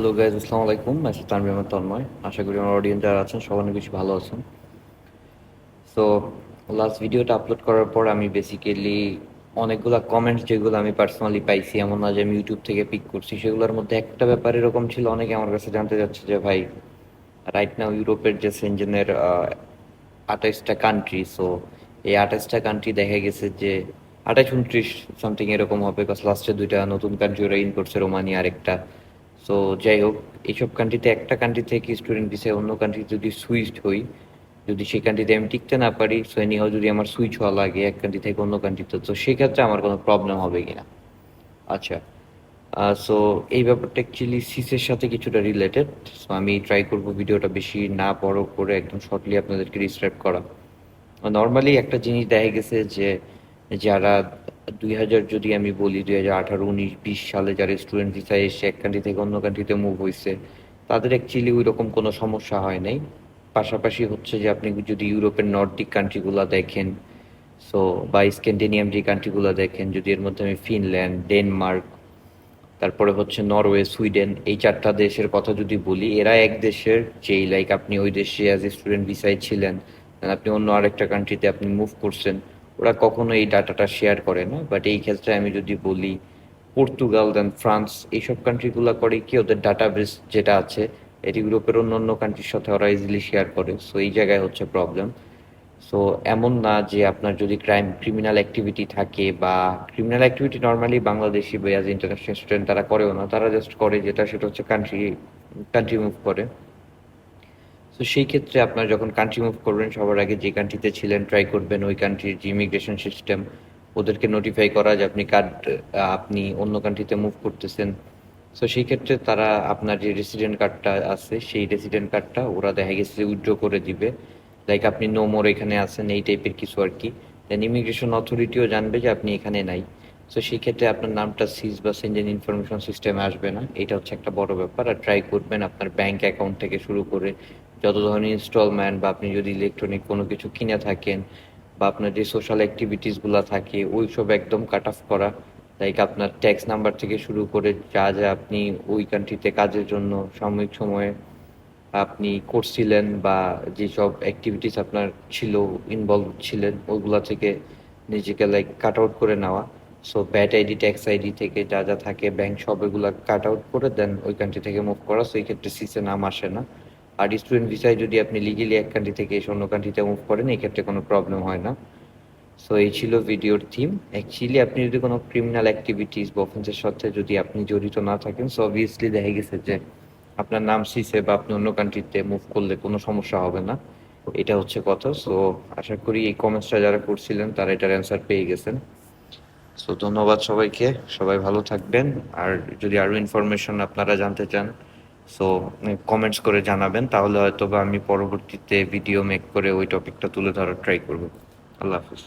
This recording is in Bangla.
হ্যালো গাইজ আসসালামু আলাইকুম। আমি তানভীর আহমেদ তন্ময় আশা করি আমার অডিয়েন্স যারা আছেন, সবাই অনেক বেশি ভালো আছেন। সো লাস্ট ভিডিওটা আপলোড করার পর আমি বেসিক্যালি অনেকগুলো কমেন্টস যেগুলো আমি পার্সোনালি পাইছি, এমন না যে আমি ইউটিউব থেকে পিক করছি, সেগুলোর মধ্যে একটা ব্যাপার এরকম ছিল, অনেকে আমার কাছে জানতে যাচ্ছে যে, ভাই রাইট নাও ইউরোপের যে সেঞ্জনের আঠাইশটা কান্ট্রি সো এই আঠাইশটা কান্ট্রি দেখা গেছে যে আঠাইশ, উনত্রিশ সামথিং এরকম হবে বিকজ লাস্টে দুইটা নতুন কান্ট্রি ওরা ইন করছে রোমানিয়া আরেকটা। সো যাই হোক এইসব কান্ট্রিতে একটা কান্ট্রি থেকে স্টুডেন্ট ভিসায় অন্য কান্ট্রি যদি সুইচড হই, যদি সেই কান্ট্রিতে আমি টিকতে না পারি সো এনিহাও যদি আমার সুইচ হওয়া লাগে এক কান্ট্রি থেকে অন্য কান্ট্রিতে তো সেক্ষেত্রে আমার কোনো প্রবলেম হবে কিনা? আচ্ছা সো এই ব্যাপারটা অ্যাকচুয়ালি সিসের সাথে কিছুটা রিলেটেড সো আমি ট্রাই করব ভিডিওটা বেশি না বড় করে একদম শর্টলি আপনাদেরকে ডিসক্রাইব করা। নর্মালি একটা জিনিস দেখা গেছে যে, যারা দুই হাজার যদি আমি বলি দুই হাজার আঠারো, উনিশ, বিশ সালে যারা স্টুডেন্ট ভিসায় এসে এক কান্ট্রি থেকে অন্য কান্ট্রিতে মুভ হয়েছে তাদের অ্যাকচুয়ালি ওই রকম কোনো সমস্যা হয় নাই। পাশাপাশি হচ্ছে যে আপনি যদি ইউরোপের নর্ডিক কান্ট্রিগুলো দেখেন সো বা স্ক্যান্ডিনিয়াম যে কান্ট্রিগুলো দেখেন, যদি এর মধ্যে আমি ফিনল্যান্ড ডেনমার্ক তারপরে হচ্ছে নরওয়ে সুইডেন এই চারটা দেশের কথা যদি বলি, এরা এক দেশের যেই লাইক আপনি ওই দেশে অ্যাজ এ স্টুডেন্ট ভিসায় ছিলেন আপনি অন্য আরেকটা কান্ট্রিতে আপনি মুভ করছেন ওরা কখনো এই ডাটাটা শেয়ার করে না বাট এই ক্ষেত্রে আমি যদি বলি পর্তুগাল দেন ফ্রান্স এইসব কান্ট্রিগুলো করে কি ওদের ডাটা ডাটাবেস যেটা আছে এটি ইউরোপের অন্য অন্য কান্ট্রির সাথে ওরা ইজিলি শেয়ার করে সো এই জায়গায় হচ্ছে প্রবলেম সো এমন না যে আপনার যদি ক্রাইম ক্রিমিনাল অ্যাক্টিভিটি থাকে বা ক্রিমিনাল অ্যাক্টিভিটি নর্মালি বাংলাদেশি বা ইন্টারন্যাশনাল স্টুডেন্ট তারা করেও না, তারা জাস্ট করে যেটা, সেটা হচ্ছে কান্ট্রি কান্ট্রি মুভ করে। তো সেই ক্ষেত্রে আপনার যখন কান্ট্রি মুভ করবেন, সবার আগে যে কান্ট্রিতে ছিলেন ট্রাই করবেন, ওই কান্ট্রির যে ইমিগ্রেশন সিস্টেম ওদেরকে নোটিফাই করা যে আপনি কার্ড আপনি অন্য কান্ট্রিতে মুভ করতেছেন। সো সেই ক্ষেত্রে তারা আপনার যে রেসিডেন্ট কার্ডটা আছে, সেই রেসিডেন্ট কার্ডটা ওরা দেখা গেছে উইথড্র করে দিবে। লাইক আপনি নো মোর এখানে আছেন, এই টাইপের কিছু আর কি। দেন ইমিগ্রেশন অথরিটিও জানবে যে আপনি এখানে নাই। সো সেই ক্ষেত্রে আপনার নামটা সিজ বা সেঞ্জেন ইনফরমেশন সিস্টেমে আসবে না। এটা হচ্ছে একটা বড় ব্যাপার। আর ট্রাই করবেন আপনার ব্যাংক অ্যাকাউন্ট থেকে শুরু করে যত ধরনের ইনস্টলমেন্ট বা আপনি যদি ইলেকট্রনিক কোনো কিছু কিনে থাকেন বা আপনার যে সোশ্যাল অ্যাক্টিভিটিসগুলো থাকে ওই সব একদম কাট অফ করা। লাইক আপনার ট্যাক্স নাম্বার থেকে শুরু করে যা যা আপনি ওই কান্ট্রিতে কাজের জন্য সাময়িক সময়ে আপনি করছিলেন বা যেসব অ্যাক্টিভিটিস আপনার ছিল ইনভলভ ছিলেন, ওইগুলা থেকে নিজেকে লাইক কাট আউট করে নেওয়া। So VAT ID tax ID থেকে যা যা থাকে ব্যাংক সব এগুলা কাট আউট করে দেন ওই কান্ট্রি থেকে মুভ করা। সো এই ক্ষেত্রে সিসে নাম আসে না। আর স্টুডেন্ট ভিসায় যদি আপনি লিগেলি এক কান্ট্রি থেকে এসে অন্য কান্ট্রিতে মুভ করেন এই ক্ষেত্রে কোনো প্রবলেম হয় না। সো এই ছিল ভিডিওর থিম অ্যাকচুয়ালি আপনি যদি কোনো ক্রিমিনাল অ্যাক্টিভিটিস বা অফেন্সের সাথে যদি আপনি জড়িত না থাকেন সো অবভিয়াসলি দেখা গেছে যে আপনার নাম সিসে বা আপনি অন্য কান্ট্রিতে মুভ করলে কোনো সমস্যা হবে না। এটা হচ্ছে কথা। সো আশা করি এই কমেন্টসটা যারা করছিলেন, তারা এটার অ্যান্সার পেয়ে গেছেন। সো ধন্যবাদ সবাইকে। সবাই ভালো থাকবেন। আর যদি আরও ইনফরমেশন আপনারা জানতে চান সো কমেন্টস করে জানাবেন, তাহলে হয়তো বা আমি পরবর্তীতে ভিডিও মেক করে ওই টপিকটা তুলে ধরার ট্রাই করব। আল্লাহ হাফিজ।